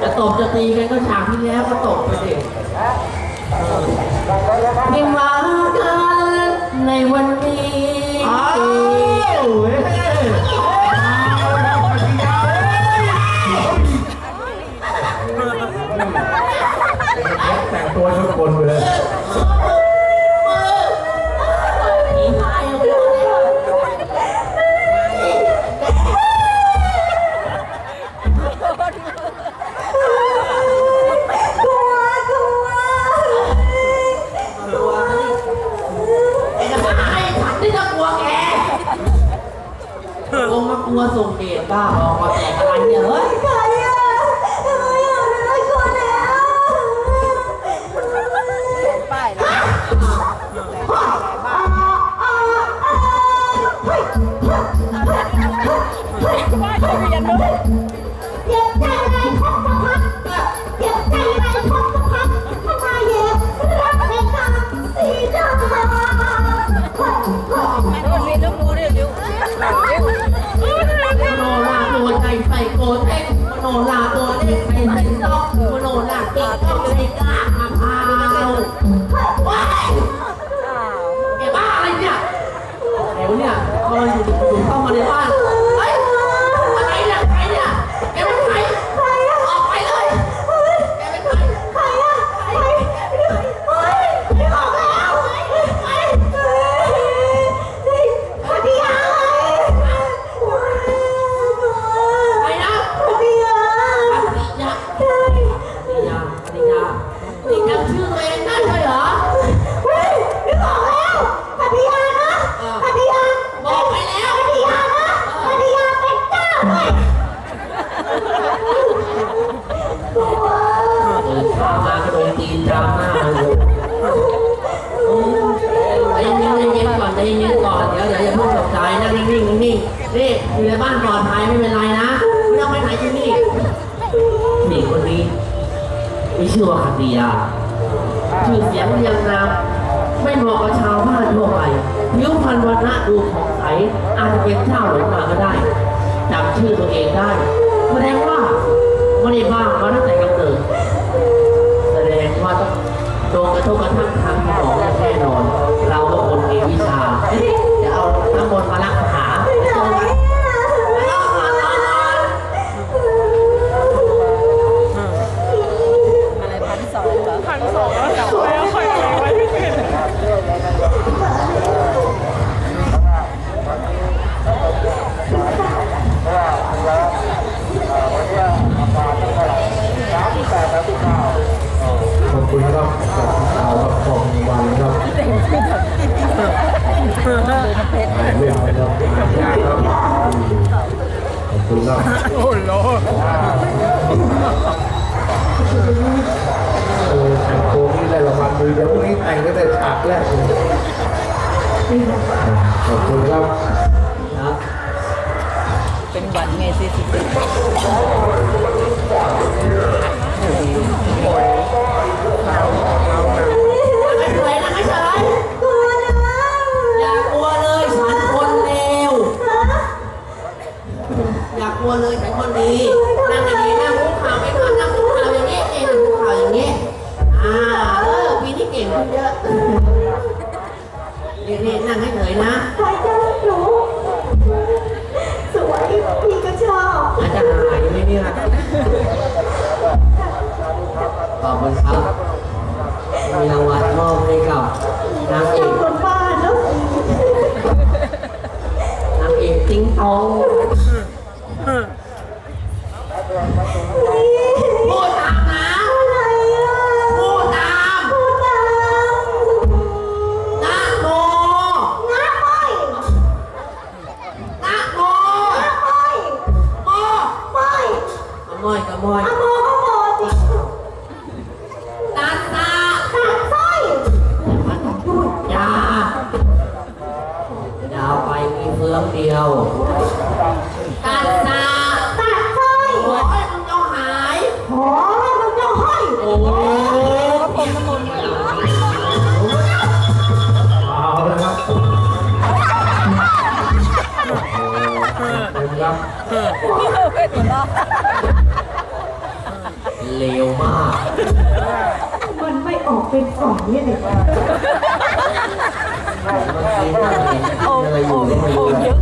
จะตกจะตีกันก็ฉากที่แล้วก็ตกไปเด็กไม่มากันในวันนี้แต่งตัวชุดคนเลย กลัวส่งเดชบ้าบอกมาแต่งอะไรเนี่ยเฮ้ย ดดตีนจามหน้าเลยใจเย็นใจเย็นก่อนใจเย็นก่อนเดี๋ยวเดี๋ยวอย่าเพิ่งตกใจนั่งนิ่งๆนิ่งๆนี่อยู่ในบ้านปลอดภัยไม่เป็นไรนะไม่ต้องไปไหนอยู่นี่นี่คนนี้ไมีชื่อว่าคัตติยาชื่อเสียงเรียงนามไม่เหมาะกับชาวบ้านทั่วไปผิวพรรณวันณะดูผ่องใสอาจจะเป็นเจ้าหลงมาก็ได้จำชื่อตัวเองได้แสดงว่าไม่ได้บ้ามาตั้งแต่กำเนิด ว่าต้องโดนกระทบกระทั่งทางสมองแน่นอน เราก็คนมีวิชา จะเอาทั้งหมดมารักษา ขอบคุณครับโอ้โหเออแต่งตัวนี่ได้รางวัลมือเดี๋ยวพรุ่งนี้แต่งก็ได้ฉากแรกเลยขอบคุณครับครับเป็นหวันไงสิสิ ปีนี้เก่งขึ้นเยอะนี่ๆนั่งให้เฉยนะสวยพี่ก็ชอบอาจจะหายไหมเนี่ยขอบคุณครับมีรางวัลมอบให้กับนางเอกคนบ้านเนาะนางเอกติ้งตอง มอยกระมอยอะโมก็โมสิตัสสะตัดสร้อยยายาวไปมีเฟืองเดียวตัสสะตัดสร้อยโอ้ยมึงต้องหายโอ้ยมันจะห้อยโอ้ยก็พรมน้ำมนต์เอาละครับเต็มครับเป็นตัวรอด เลวมาก มันไม่ออกเป็นสองเนี่ยเด็กมันกินอะไรกินอะไรอยู่ก็ไม่รู้นะ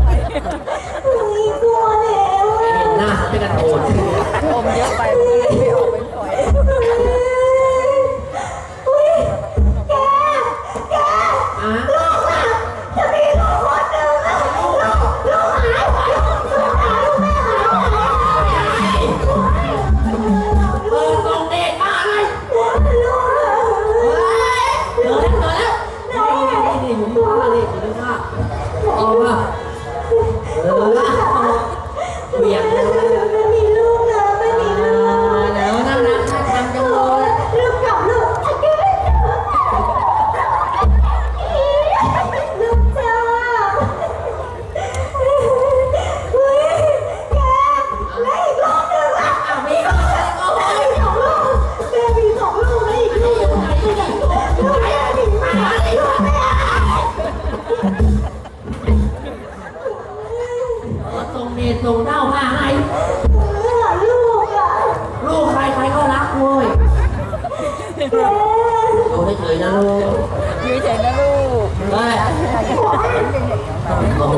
โอ้โห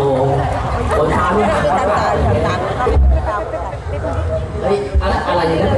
คนทานไม่หันตาปาตากตาตาเฮ้ยอะไรอะไรอย่างนอะไรเนี่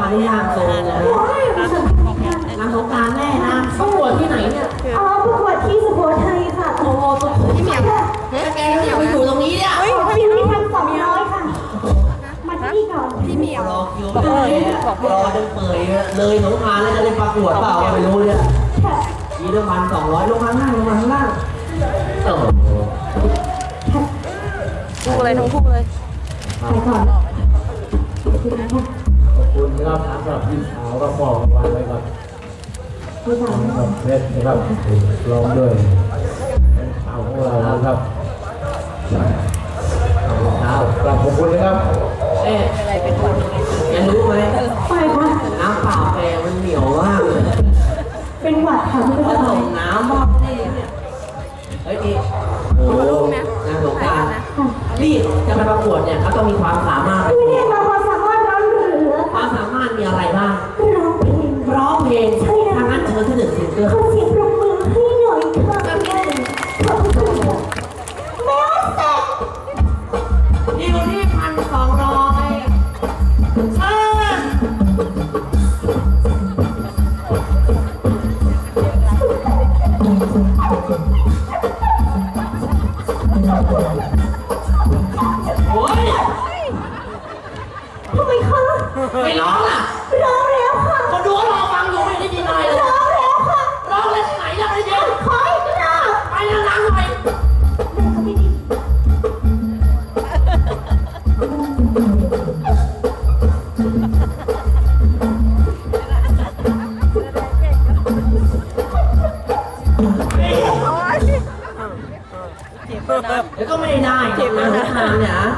นางไม่มาได้ยามโซเลยโอ้ยมาสงกรานต์นางสงกรารแน่นะประกวดที่ไหนเนี่ย อ๋อประกวดที่สุโขทัยค่ะโอ้โหสุดที่เหมียวแล้วแกก็อยากไปอยู่ตรงนี้เนี่ยปีนี้พันสองร้อยค่ะ มาที่นี่ก่อนพี่เหมียว รอคิวไม่ได้รอจนเปื่อยเลยสงกรารแล้วจะได้ประกวดเปล่าไม่รู้เนี่ยค่ะยีเดือนพันสองร้อยลงมาข้างล่างลงมาข้างล่างโอ้โหคู่เลยทั้งคู่เลย ไปก่อนขอบคุณนะคะ ขอบคุณนะครับสำหรับพี่สาวก็บอกวันไว้ก่อนผู้ชายกับเพชรนะครับร้องด้วยสาวของเรานะครับครับ องเพลงทางนั้นเชิญที่หนึ่งสิงเกิลขอเสียงปรบมือให้หน่อยค่ะขอบคุณค่ะแม่เสร็จอยู่ที่พันสองร้อยเชิญโอ้ยทำไมคะไม่ร้องอะ บน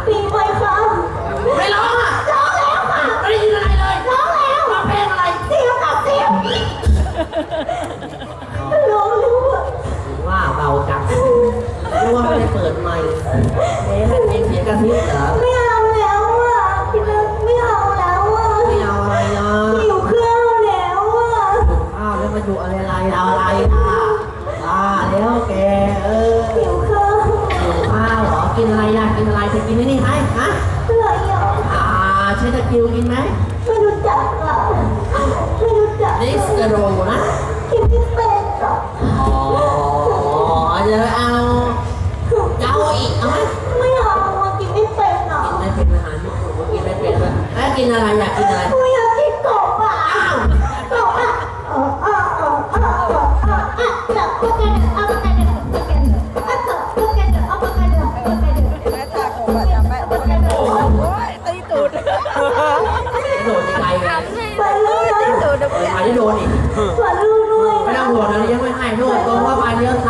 กินอะไรจะกินไหมนี่ให้ฮะอะไรอะอ่าใช้ตะกิวกินไหมไม่รู้จักอะไม่รู้จักนิสโรนะกินไม่เป็นอะอ๋อเดี๋ยวเอาจะเอาอีกเอาไหมไม่เอาอะกินไม่เป็นอะกินไม่เป็นอาหารญี่ปุ่นก็กินไม่เป็นเลยแล้วกินอะไรอยากกินอะไร ไม่อยากกินกโดนอีกฝากลูกด้วยไม่ต้องห่วงนะยังไม่ให้โดนตรงเข้าไปเลี้ยวซ้